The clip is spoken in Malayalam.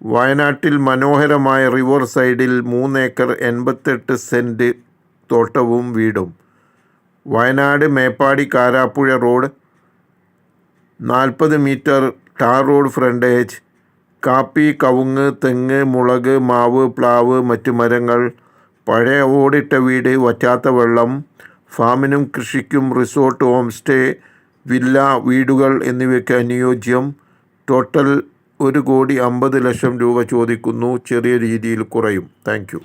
വയനാട്ടിൽ മനോഹരമായ റിവർ സൈഡിൽ മൂന്നേക്കർ എൺപത്തെട്ട് സെന്റ് തോട്ടവും വീടും. വയനാട് മേപ്പാടി കാരാപ്പുഴ റോഡ് നാൽപ്പത് മീറ്റർ ടാർ റോഡ് ഫ്രണ്ടേജ് കാപ്പി കവുങ്ങ് തെങ്ങ് മുളക് മാവ് പ്ലാവ് മറ്റു മരങ്ങൾ പഴയ ഓടിട്ട വീട് വറ്റാത്ത വെള്ളം ഫാമിനും കൃഷിക്കും റിസോർട്ട് ഹോം സ്റ്റേ വില്ല വീടുകൾ എന്നിവയ്ക്ക് അനുയോജ്യം. ടോട്ടൽ ഒരു കോടി അമ്പത് ലക്ഷം രൂപ ചോദിക്കുന്നു. ചെറിയ രീതിയിൽ കുറയും. താങ്ക്